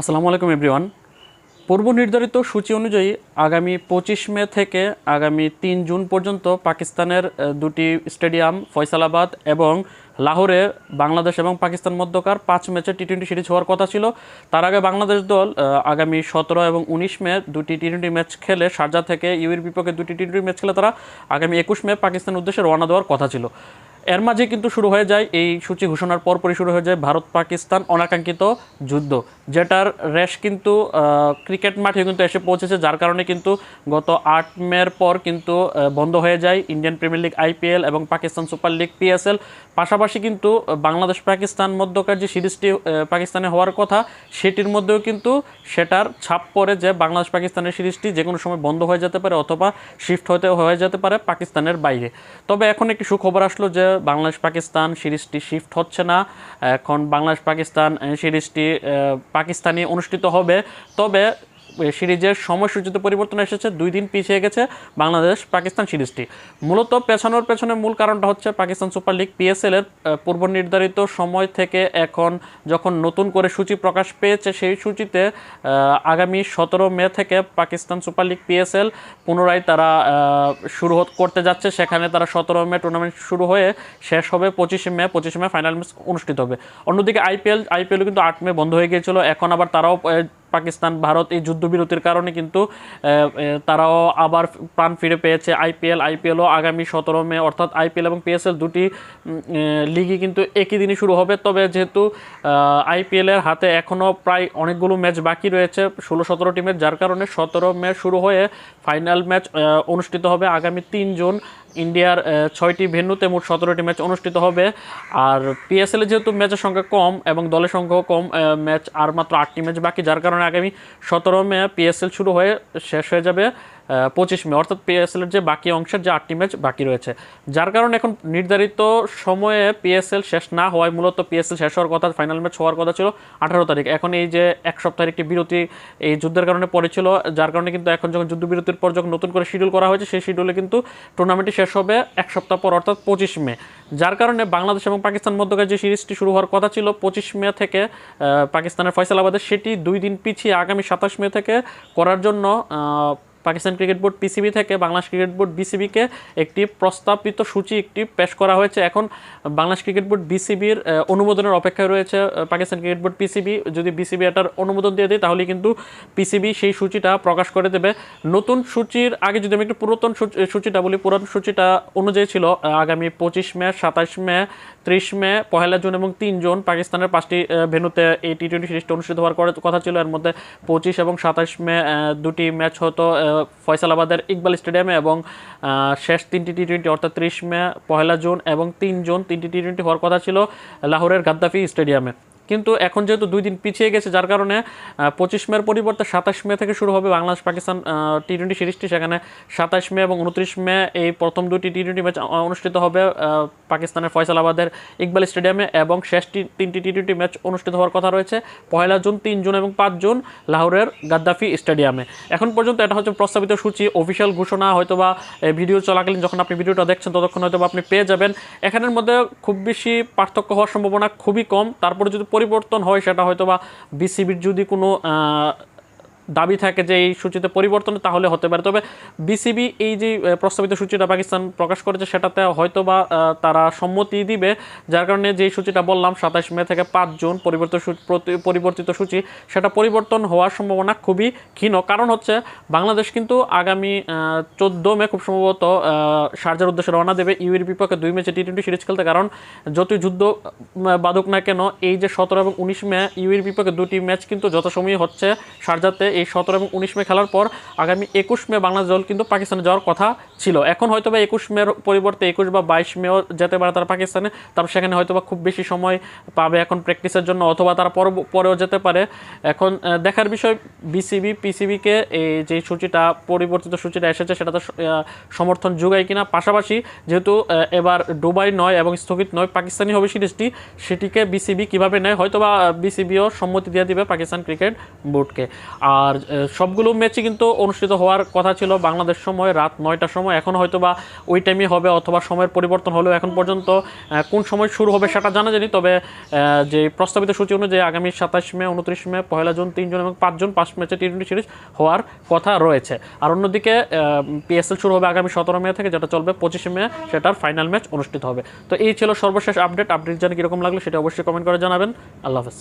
আসসালামু আলাইকুম, এভরিওয়ান। পূর্ব নির্ধারিত সূচি অনুযায়ী আগামী পঁচিশ মে থেকে আগামী তিন জুন পর্যন্ত পাকিস্তানের দুটি স্টেডিয়াম, ফয়সালাবাদ এবং লাহোরে বাংলাদেশ এবং পাকিস্তান মধ্যকার পাঁচ ম্যাচের টি টোয়েন্টি সিরিজ হওয়ার কথা ছিল। তার আগে বাংলাদেশ দল আগামী সতেরো এবং উনিশ মে দুটি টি টোয়েন্টি ম্যাচ খেলে শারজা থেকে ইউএর বিপক্ষে দুটি টি টোয়েন্টি ম্যাচ খেলে তারা আগামী একুশ মে পাকিস্তানের উদ্দেশ্যে রওনা দেওয়ার কথা ছিল। এর মাঝে কিন্তু শুরু হয়ে যায়, এই সূচি ঘোষণার পরপরই শুরু হয়ে যায় ভারত পাকিস্তান অনাকাঙ্ক্ষিত যুদ্ধ। যেটার রেশ কিন্তু ক্রিকেট মাঠে কিন্তু এসে পৌঁছেছে, যার কারণে কিন্তু গত আট মের পর কিন্তু বন্ধ হয়ে যায় ইন্ডিয়ান প্রিমিয়ার লিগ আইপিএল এবং পাকিস্তান সুপার লিগ পিএসএল। পাশাপাশি কিন্তু বাংলাদেশ পাকিস্তান মধ্যকার যে সিরিজটি পাকিস্তানে হওয়ার কথা, সেটির মধ্যেও কিন্তু সেটার ছাপ পড়ে যে বাংলাদেশ পাকিস্তানের সিরিজটি যে কোনো সময় বন্ধ হয়ে যেতে পারে অথবা শিফট হতে হয়ে যেতে পারে পাকিস্তানের বাইরে। তবে এখন একটি সুখবর আসলো যে বাংলাদেশ পাকিস্তান সিরিজটি শিফট হচ্ছে না। এখন বাংলাদেশ পাকিস্তান সিরিজটি পাকিস্তানে অনুষ্ঠিত হবে। তবে সিরিজের সময়সূচিতে পরিবর্তন এসেছে। দুই দিন পিছিয়ে গেছে বাংলাদেশ পাকিস্তান সিরিজটি। মূলত পেছানোর পেছনে মূল কারণটা হচ্ছে পাকিস্তান সুপার লিগ পিএসএল এর আহ, পূর্ব নির্ধারিত সময় থেকে এখন যখন নতুন করে সূচি প্রকাশ পেয়েছে সেই সূচিতে আগামী সতেরো মে থেকে পাকিস্তান সুপার লিগ পিএসএল পুনরায় তারা শুরু করতে যাচ্ছে। সেখানে তারা সতেরো মে টুর্নামেন্ট শুরু হয়ে শেষ হবে পঁচিশে মে। পঁচিশে মে ফাইনাল ম্যাচ অনুষ্ঠিত হবে। অন্যদিকে আইপিএল আইপিএল কিন্তু আট মে বন্ধ হয়ে গিয়েছিল। এখন আবার তারাও পাকিস্তান, ভারত এই যুদ্ধবিরতির কারণে কিন্তু তারাও আবার প্রাণ ফিরে পেয়েছে আইপিএল। আইপিএলও আগামী সতেরো মে, অর্থাৎ আইপিএল এবং পিএসএল দুটি লিগই কিন্তু একই দিনই শুরু হবে। তবে যেহেতু আইপিএলের হাতে এখনও প্রায় অনেকগুলো ম্যাচ বাকি রয়েছে ষোলো সতেরো টিমের, যার কারণে সতেরো মে শুরু হয়ে ফাইনাল ম্যাচ অনুষ্ঠিত হবে আগামী তিন জুন। ইন্ডিয়ার ছয়টি ভেন্যুতে মোট সতেরোটি ম্যাচ অনুষ্ঠিত হবে। আর পিএসএল যেহেতু ম্যাচের সংখ্যা কম এবং দলের সংখ্যাও কম ম্যাচ আর মাত্র আটটি ম্যাচ বাকি, যার কারণে আগামী সতেরো মে পিএসএল শুরু হয়ে শেষ হয়ে যাবে। পঁচিশ মে, অর্থাৎ পিএসএল এর যে বাকি অংশের যে আটটি ম্যাচ বাকি রয়েছে। যার কারণে এখন নির্ধারিত সময়ে পিএসএল শেষ না হওয়ায় মূলত পিএসএল শেষ হওয়ার কথা ফাইনাল ম্যাচ হওয়ার কথা ছিল আঠারো তারিখ। এখন এই যে এক সপ্তাহের একটি বিরতি, এই যুদ্ধের কারণে পড়েছিল যার কারণে কিন্তু এখন যখন যুদ্ধবিরতির পর যখন নতুন করে শিডিউল করা হয়েছে, সেই শিডিউলে কিন্তু টুর্নামেন্টটি শেষ হবে এক সপ্তাহ পর, অর্থাৎ পঁচিশ মে। যার কারণে বাংলাদেশ এবং পাকিস্তান মধ্যকার যে সিরিজটি শুরু হওয়ার কথা ছিল, পঁচিশ মে থেকে পাকিস্তানের ফয়সালাবাদে সেটি দুই দিন পিছিয়ে আগামী সাতাশ মে থেকে করার জন্য পাকিস্তান ক্রিকেট বোর্ড পিসিবি থেকে বাংলাদেশ ক্রিকেট বোর্ড বিসিবিকে একটি প্রস্তাবিত সূচি একটি পেশ করা হয়েছে। এখন বাংলাদেশ ক্রিকেট বোর্ড বিসিবির অনুমোদনের অপেক্ষায় রয়েছে পাকিস্তান ক্রিকেট বোর্ড পিসিবি যদি বিসিবি এটার অনুমোদন দিয়ে দেয় তাহলে কিন্তু পিসিবি সেই সূচিটা প্রকাশ করে দেবে। নতুন সূচির আগে যদি আমি একটু পুরাতন সূচি- সূচিটা বলি পুরাতন সূচিটা অনুযায়ী ছিল আগামী পঁচিশ মে সাতাশ মে ত্রিশ মে পহেলা জুন এবং তিন জুন পাকিস্তানের পাঁচটি আহ, ভেন্যুতে এই টি টোয়েন্টি সিরিজটা অনুষ্ঠিত হওয়ার কথা ছিল। এর মধ্যে পঁচিশ এবং সাতাশ মে দুটি ম্যাচ হতো ফয়সালাবাদের ইকবাল স্টেডিয়ামে এবং শেষ তিনটি টি টোয়েন্টি অর্থাৎ ত্রিশ মে, পহেলা জুন এবং তিন জুন তিনটি টি টোয়েন্টি হওয়ার কথা ছিল লাহোরের গাদ্দাফি স্টেডিয়ামে। কিন্তু এখন যেহেতু দুই দিন পিছিয়ে গেছে, যার কারণে পঁচিশ মের পরিবর্তে সাতাশ মে থেকে শুরু হবে বাংলাদেশ পাকিস্তান টি টোয়েন্টি সিরিজটি। সেখানে সাতাশ মে এবং উনত্রিশ মে এই প্রথম দুটি টি টোয়েন্টি ম্যাচ অনুষ্ঠিত হবে পাকিস্তানের ফয়সালাবাদের ইকবাল স্টেডিয়ামে এবং শেষ তিনটি টি টোয়েন্টি ম্যাচ অনুষ্ঠিত হওয়ার কথা রয়েছে, পয়লা জুন, তিন জুন এবং পাঁচ জুন লাহোরের গাদ্দাফি স্টেডিয়ামে। এখন পর্যন্ত এটা হচ্ছে প্রস্তাবিত সূচি, অফিসিয়াল ঘোষণা, হয়তোবা এই ভিডিও চলাকালীন যখন আপনি ভিডিওটা দেখছেন, ততক্ষণ হয়তো বা আপনি পেয়ে যাবেন। এখানের মধ্যে খুব বেশি পার্থক্য হওয়ার সম্ভাবনা খুবই কম, তারপরে যদি পরিবর্তন হয় সেটা হয়তো বা বিসিবির যদি কোনো দাবি থাকে যে এই সূচিতে পরিবর্তন তাহলে হতে পারে। তবে বিসিবি এই যে প্রস্তাবিত সূচিটা পাকিস্তান প্রকাশ করেছে, সেটাতে হয়তো বা তারা সম্মতি দিবে। যার কারণে যে সূচিটা বললাম সাতাশ মে থেকে পাঁচ জুন প্রতি- পরিবর্তিত সূচি, সেটা পরিবর্তন হওয়ার সম্ভাবনা খুবই ক্ষীণ। কারণ হচ্ছে, বাংলাদেশ কিন্তু আগামী চোদ্দ মে খুব সম্ভবত সার্জার উদ্দেশ্যে রওনা দেবে ইউএর বিপক্ষে দুই ম্যাচে টি টোয়েন্টি সিরিজ খেলতে। কারণ যতই যুদ্ধ বাদক না কেন, এই যে সতেরো এবং উনিশ মে ইউএর বিপক্ষে দুটি ম্যাচ কিন্তু যথাসময়ে হচ্ছে শারজাতে এই সতেরো এবং উনিশ মে খেলার পর আগামী একুশ মে বাংলাদেশ দল কিন্তু পাকিস্তানে যাওয়ার কথা ছিল। এখন হয়তো বা একুশ মের পরিবর্তে একুশ বা বাইশ মেও যেতে পারে তারা পাকিস্তানে তারপর সেখানে হয়তো বা খুব বেশি সময় পাবে এখন প্র্যাকটিসের জন্য অথবা তারা পর পরেও যেতে পারে। এখন দেখার বিষয় বিসিবি পিসিবিকে এই যে সূচিটা, পরিবর্তিত সূচিটা এসেছে সেটা তো সমর্থন যোগায় কিনা। পাশাপাশি যেহেতু এবার ডুবাই নয় এবং স্থগিত নয় পাকিস্তানি হবে সিরিজটি, সেটিকে বিসিবি কীভাবে নেয় হয়তো বা বিসিবিও সম্মতি দিয়ে দিবে পাকিস্তান ক্রিকেট বোর্ডকে। আর আর সবগুলো ম্যাচই কিন্তু অনুষ্ঠিত হওয়ার কথা ছিল বাংলাদেশ সময় রাত নয়টার সময়। এখন হয়তো বা ওই টাইমই হবে অথবা সময়ের পরিবর্তন হলেও এখন পর্যন্ত কোন সময় শুরু হবে সেটা জানা যায়নি। তবে যে প্রস্তাবিত সূচি অনুযায়ী আগামী সাতাশ মে, উনত্রিশ মে, পয়লা জুন তিনজন এবং পাঁচজন পাঁচ ম্যাচে টি টোয়েন্টি সিরিজ হওয়ার কথা রয়েছে। আর অন্যদিকে পিএসএল শুরু হবে আগামী সতেরো মে থেকে, যেটা চলবে পঁচিশে মে, সেটার ফাইনাল ম্যাচ অনুষ্ঠিত হবে। তো এই ছিল সর্বশেষ আপডেট আপডেট জানি কীরকম লাগল সেটা অবশ্যই কমেন্ট করে জানাবেন। আল্লাহ হাফেজ।